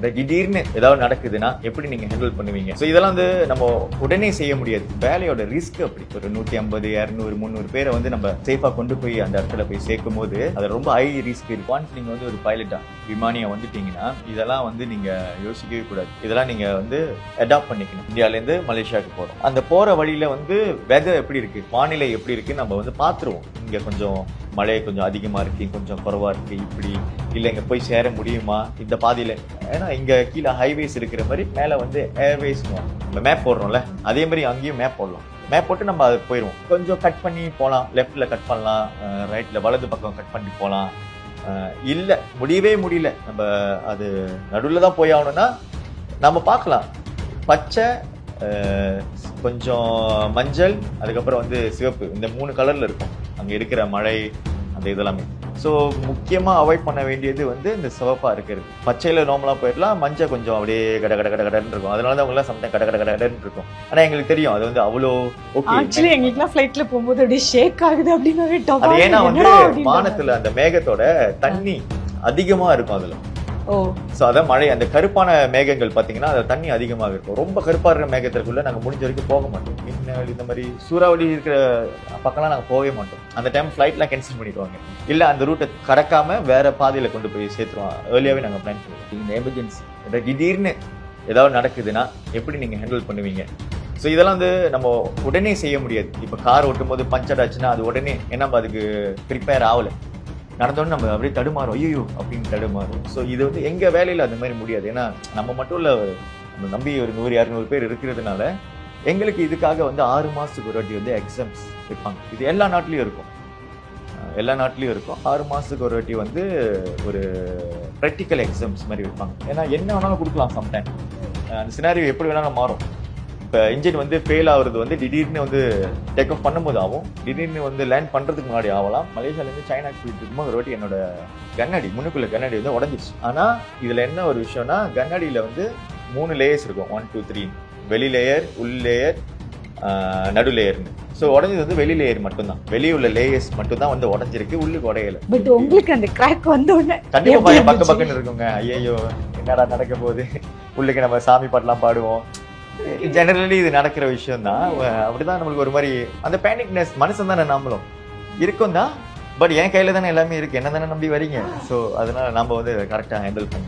இந்த திடீர்னு ஏதாவது நடக்குதுன்னா எப்படி நீங்க ஹேண்டில் பண்ணுவீங்க? ஸோ இதெல்லாம் வந்து நம்ம உடனே செய்ய முடியாது. வேலையோட ரிஸ்க் அப்படி. ஒரு நூத்தி ஐம்பது இரநூறு முந்நூறு பேரை வந்து நம்ம சேஃபா கொண்டு போய் அந்த இடத்துல போய் சேர்க்கும் போது அது ரொம்ப ஹை ரிஸ்க் இருக்கும். நீங்கள் நீங்க வந்து ஒரு பைலட்டா விமானியா வந்துட்டீங்கன்னா இதெல்லாம் வந்து நீங்க யோசிக்கவே கூடாது. இதெல்லாம் நீங்க வந்து அடாப்ட் பண்ணிக்கணும். இந்தியாலேருந்து மலேசியாவுக்கு போறோம். அந்த போற வழியில வந்து வெதர் எப்படி இருக்கு? வானிலை எப்படி இருக்கு நம்ம வந்து பாத்துருவோம் இங்கே கொஞ்சம் மழை கொஞ்சம் அதிகமாக இருக்குது கொஞ்சம் குறவாக இருக்கு இப்படி இல்லை இங்கே போய் சேர முடியுமா? இந்த பாதையில் ஏன்னா இங்கே கீழே ஹைவேஸ் இருக்கிற மாதிரி மேலே வந்து ஏர்வேஸ் நம்ம மேப் போடுறோம்ல அதே மாதிரி அங்கேயும் மேப் போடலாம். மேப் போட்டு நம்ம அது போயிடுவோம் கொஞ்சம் கட் பண்ணி போகலாம் லெஃப்டில் கட் பண்ணலாம் ரைட்டில் வலது பக்கம் கட் பண்ணி போகலாம் இல்லை முடியவே முடியல. நம்ம அது நடுவில் தான் போய் ஆகணும்னா நம்ம பார்க்கலாம். பச்சை கொஞ்சம் மஞ்சள் அதுக்கப்புறம் வந்து சிவப்பு இந்த மூணு கலரில் இருக்கும். அங்க இருக்கிற மழை அந்த இதெல்லாமே. ஸோ முக்கியமாக அவாய்ட் பண்ண வேண்டியது வந்து இந்த சிவப்பா இருக்கிறது. பச்சையில நார்மலாக போயிடலாம் மஞ்சள் கொஞ்சம் அப்படியே கட கட கட கடன்னு இருக்கும். அதனால தான் அவங்களாம் சம்டைம் கட கட கட கடன்னு இருக்கும். ஆனால் எங்களுக்கு தெரியும் அது வந்து அவ்வளோ ஆக்சுவலி ஓகே எங்களுக்குலாம் ஃபிளைட்ல போகும்போது அப்படியே ஷேக் ஆகுது அப்படின்னு அது ஏன்னா வந்து வானத்துல அந்த மேகத்தோட தண்ணி அதிகமா இருக்கும் அதுல. ஸோ அதான் மழை அந்த கருப்பான மேகங்கள் பார்த்தீங்கன்னா அது தண்ணி அதிகமாக இருக்கும். ரொம்ப கருப்பா இருக்கிற மேகத்திற்குள்ள நாங்கள் முடிஞ்ச வரைக்கும் போக மாட்டோம். மின்னல் இந்த மாதிரி சூறாவளி இருக்கிற பக்கம்லாம் நாங்கள் போகவே மாட்டோம். அந்த டைம் ஃப்ளைட்லாம் கேன்சல் பண்ணிடுவாங்க. இல்லை அந்த ரூட்டை கடக்காம வேற பாதையில கொண்டு போய் சேர்த்துருவோம். ஏர்லியாவே நாங்கள் பிளான் பண்ணுவோம் இந்த எமர்ஜென்சி திடீர்னு ஏதாவது நடக்குதுன்னா எப்படி நீங்க ஹேண்டில் பண்ணுவீங்க? ஸோ இதெல்லாம் வந்து நம்ம உடனே செய்ய முடியாது. இப்போ கார் ஓட்டும் போது பஞ்சர் ஆச்சுன்னா அது உடனே ஏன்னா நம்ம அதுக்கு ப்ரிப்பேர் ஆகல. நடந்தோடனே நம்ம அப்படியே தடுமாறும். ஐயோ அப்படின்னு தடுமாறும். ஸோ இது வந்து எங்கள் வேலையில் அந்த மாதிரி முடியாது. ஏன்னா நம்ம மட்டும் இல்லை நம்ம நம்பி ஒரு நூறு இரநூறு பேர் இருக்கிறதுனால எங்களுக்கு இதுக்காக வந்து ஆறு மாதத்துக்கு ஒரு வாட்டி வந்து எக்ஸாம்ஸ் வைப்பாங்க. இது எல்லா நாட்டிலையும் இருக்கும். எல்லா நாட்டிலையும் இருக்கும். ஆறு மாதத்துக்கு ஒரு வாட்டி வந்து ஒரு ப்ராக்டிக்கல் எக்ஸாம்ஸ் மாதிரி வைப்பாங்க. ஏன்னா என்ன வேணாலும் கொடுக்கலாம் சம்டைம் அந்த சினாரியோ எப்படி வேணாலும் மாறும். இப்போ இன்ஜின் வந்து ஃபெயில் ஆகுறது வந்து திடீர்னு வந்து டேக் ஆஃப் பண்ணும்போது ஆகும். திடீர்னு வந்து லேண்ட் பண்ணுறதுக்கு முன்னாடி ஆகலாம். மலேசியாலேருந்து சைனாக்கு போயிட்டு இருக்கும்போது ஒரு வாட்டி என்னோட கண்ணாடி முன்னுக்குள்ள கண்ணாடி வந்து உடஞ்சிச்சு ஆனால் இதில் என்ன ஒரு விஷயம்னா கண்ணாடியில் வந்து மூணு லேயர்ஸ் இருக்கும். ஒன் டூ த்ரீ வெளி லேயர் உள் லேயர் நடு லேயர்னு ஸோ உடஞ்சது வந்து வெளி லேயர் மட்டும்தான். வெளியே உள்ள லேயர்ஸ் மட்டும்தான் வந்து உடஞ்சிருக்கு. உள்ளுக்கு உடையல. பட் உங்களுக்கு அந்த கிராக் வந்த உடனே கண்டிப்பா எப்படி பயம் பக்க? பக்கன்னு இருக்குங்க. ஐயோ என்னடா நடக்க போகுது? உள்ளுக்கு நம்ம சாமி பாட்டெல்லாம் பாடுவோம். ஜெனரலி இது நடக்கிற விஷயம் தான் அப்படிதான் நம்மளுக்கு ஒரு மாதிரி அந்த பேனிக்னஸ் மனுஷன் தானே நம்மளும். இருக்கும் தான் பட் என் கையில தானே எல்லாமே இருக்கு. என்ன தானே நம்பி வரீங்க? ஸோ அதனால நம்ம வந்து கரெக்டாக ஹேண்டில் பண்ணுவோம்